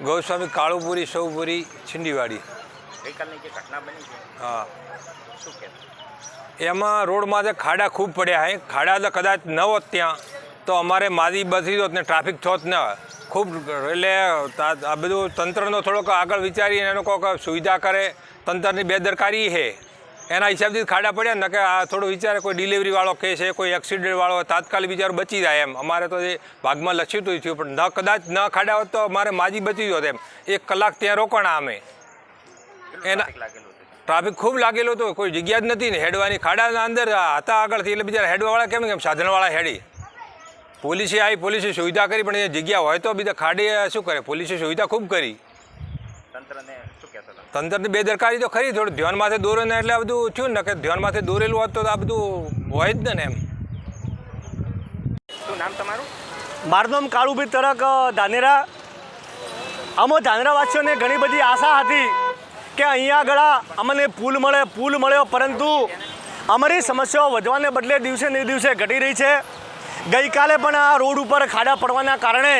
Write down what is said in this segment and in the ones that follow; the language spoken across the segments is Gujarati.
ગૌસ્વામી કાળુપુરી સૌપુરી છિંડીવાડી. ગઈકાલની જે ઘટના બની છે હા. શું એમાં રોડમાં જે ખાડા ખૂબ પડ્યા હે ખાડા તો કદાચ ન હોત ત્યાં તો અમારે માદી બસી હોત ને ટ્રાફિક થોત ન ખૂબ એટલે આ બધું તંત્રનો થોડોક આગળ વિચારીને એનો કોઈક સુવિધા કરે તંત્રની બેદરકારી છે એના હિસાબથી ખાડા પડ્યા ને કે આ થોડો વિચારે કોઈ ડિલિવરીવાળો કે છે કોઈ એક્સિડન્ટવાળો તાત્કાલિક બિચારો બચી જાય એમ. અમારે તો એ ભાગમાં લખ્યું હતું થયું પણ ન કદાચ ન ખાડા હોત તો અમારે માજી બચી હોત એમ એક કલાક ત્યાં રોકાણા અમે. એના- ટ્રાફિક ખૂબ લાગેલો હતો. કોઈ જગ્યા જ નથી ને. હેડવાની ખાડાના અંદર હતા આગળથી એટલે બિચારા હેડવાવાળા કેમ કેમ સાધનવાળા હેડી. પોલીસે આવી પોલીસે સુવિધા કરી પણ એ જગ્યા હોય તો બીજા ખાડી શું કરે? પોલીસે સુવિધા ખૂબ કરી. તંત્રને બેદરકારી તો ખરી થોડું ધ્યાનમાંથી દોરે ને એટલે આ બધું થયું ને કે ધ્યાનમાંથી દોરેલું હોત તો આ બધું હોય જ ને એમ. શું નામ તમારું? મારું નામ કાળુભાઈ તરક ધાનેરા. અમો ધાનેરાવાસીઓને ઘણી બધી આશા હતી કે અહીંયા આગળ અમને પુલ મળે પુલ મળ્યો પરંતુ અમારી સમસ્યાઓ વધવાને બદલે દિવસે ને દિવસે ઘટી રહી છે. ગઈકાલે પણ આ રોડ ઉપર ખાડા પડવાના કારણે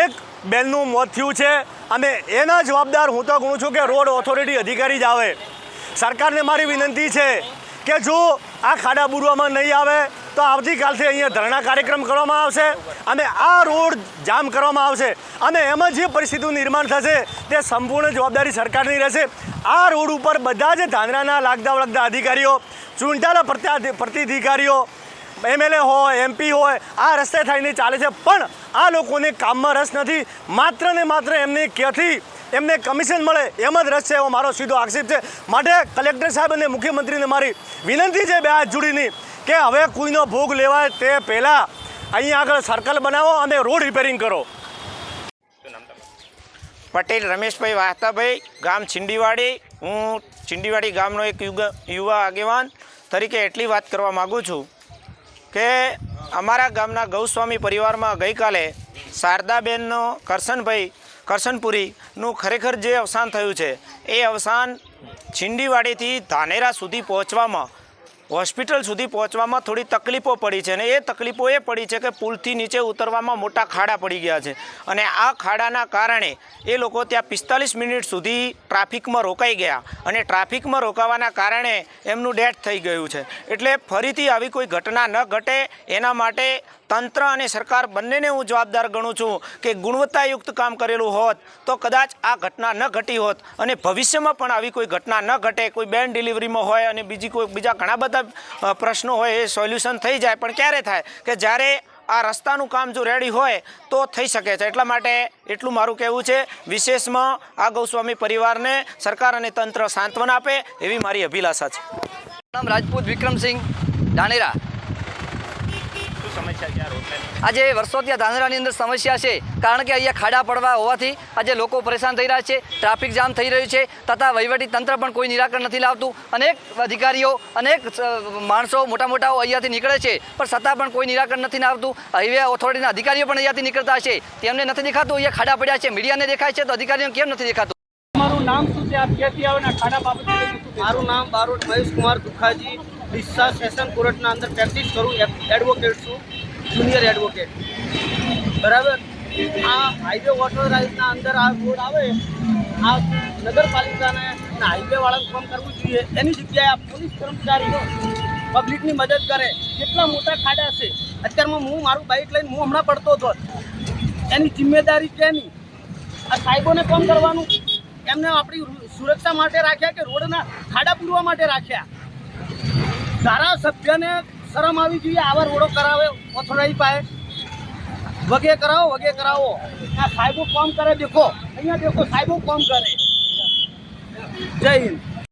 એક બેનનું મોત થયું છે. અને એના જવાબદાર હું તો ગણું છું કે રોડ ઓથોરિટી અધિકારી જ આવે. સરકારને મારી વિનંતી છે કે જો આ ખાડા બુરવામાં નહીં આવે, તો આવતીકાલથી અહીંયા ધરણા કાર્યક્રમ કરવામાં આવશે અને આ રોડ જામ કરવામાં આવશે અને એમાં જે પરિસ્થિતિનું નિર્માણ થશે તે સંપૂર્ણ જવાબદારી સરકારની રહેશે. આ રોડ ઉપર બધા જ ધાંધરાના લાગતા વળગતા અધિકારીઓ, ચૂંટાયેલા પ્રત્યાધિકારીઓ એમએલએ હોય એમપી હોય આ રસ્તે થઈને ચાલે છે. પણ આ લોકોને કામમાં રસ નથી. માત્ર ને માત્ર એમને ક્યાંથી એમને કમિશન મળે એમ જ રસ છે એવો મારો સીધો આક્ષેપ છે. માટે કલેક્ટર સાહેબ અને મુખ્યમંત્રીને મારી વિનંતી છે બે હાથ જોડીની કે હવે કોઈનો ભોગ લેવાય તે પહેલાં અહીંયા આગળ સર્કલ બનાવો અને રોડ રિપેરિંગ કરો. પટેલ રમેશભાઈ વાહતાભાઈ ગામ છીંડીવાડી. હું છીંડીવાડી ગામનો એક યુગ યુવા આગેવાન તરીકે એટલી વાત કરવા માગું છું કે અમારા ગામના ગૌસ્વામી પરિવારમાં ગઈકાલે શારદાબેનનો કરશનભાઈ કરશનપુરીનું ખરેખર જે અવસાન થયું છે, એ અવસાન છીંડીવાડીથી ધાનેરા સુધી પહોંચવામાં હોસ્પિટલ સુધી પહોંચવામાં થોડી તકલીફો પડી છે અને એ તકલીફો એ પડી છે કે પુલથી નીચે ઉતરવામાં મોટા ખાડા પડી ગયા છે. અને આ ખાડાના કારણે એ લોકો ત્યાં પિસ્તાલીસ મિનિટ સુધી ટ્રાફિકમાં રોકાઈ ગયા અને ટ્રાફિકમાં રોકાવાના કારણે એમનું ડેથ થઈ ગયું છે. એટલે ફરીથી આવી કોઈ ઘટના ન ઘટે, એના માટે તંત્ર અને સરકાર બંનેને હું જવાબદાર ગણું છું કે ગુણવત્તાયુક્ત કામ કરેલું હોત તો કદાચ આ ઘટના ન ઘટી હોત અને ભવિષ્યમાં પણ આવી કોઈ ઘટના ન ઘટે, કોઈ બેન ડિલિવરીમાં હોય અને બીજી કોઈ, બીજા ઘણા બધા પ્રશ્નો હોય એ સોલ્યુશન થઈ જાય. પણ ક્યારે થાય કે જ્યારે આ રસ્તાનું કામ જો રેડી હોય તો થઈ શકે છે. એટલા માટે એટલું મારું કહેવું છે. વિશેષમાં આ ગૌસ્વામી પરિવારને સરકાર અને તંત્ર સાંત્વના આપે એવી મારી અભિલાષા છે. નામ રાજપૂત વિક્રમસિંહ ધાનેરા શું સમસ્યા છે આ રોડને આજે વર્ષોથી આ ધાનેરાની અંદર સમસ્યા છે. કારણ કે અહીંયા ખાડા પડવા હોવાથી આજે લોકો પરેશાન થઈ રહ્યા છે. ટ્રાફિક જામ થઈ રહ્યું છે. તથા વહીવટી તંત્ર પણ કોઈ નિરાકરણ નથી લાવતું. અનેક અધિકારીઓ અનેક માણસો મોટા મોટાઓ અહીંયાથી નીકળે છે. પણ છતાં પણ કોઈ નિરાકરણ નથી આવતું હાઈવે ઓથોરિટીના અધિકારીઓ પણ અહીંયાથી નીકળતા હશે તેમને નથી દેખાતું. અહીંયા ખાડા પડ્યા છે. મીડિયાને દેખાય છે. તો અધિકારીઓને કેમ નથી દેખાતું? મારું નામ શું છે? આપ ક્યાંથી આવો ને ખાડા બાબતે મારું નામ બારોટ મહેશ કુમાર દુખાજી. ડીસા સેશન કોર્ટના અંદર પ્રેક્ટિસ કરું એડવોકેટ છું જુનિયર એડવોકેટ બરાબર? આ હાઈવે ઓથોરાઇઝના અંદર આ રોડ આવે, આ નગરપાલિકાને હાઈવેવાળાને કામ કરવું જોઈએ. એની જગ્યાએ આ પોલીસ કર્મચારીઓ પબ્લિકની મદદ કરે. કેટલા મોટા ખાડા છે? અત્યારમાં હું મારું બાઇક લઈને હું હમણાં પડતો હતો. એની જિમ્મેદારી કેની? આ સાહેબોને કામ કરવાનું. એમને આપણી સુરક્ષા માટે રાખ્યા કે રોડના ખાડા પૂરવા માટે રાખ્યા? ધારાસભ્યને શરમ આવી જોઈએ, આવા રોડો કરાવે ઓથોરાઇઝ પાસે વગે કરાવો વગે કરાવો. આ સાહેબો કામ કરે, દેખો. અહીંયા દેખો, સાહેબો કામ કરે. જય હિન્દ.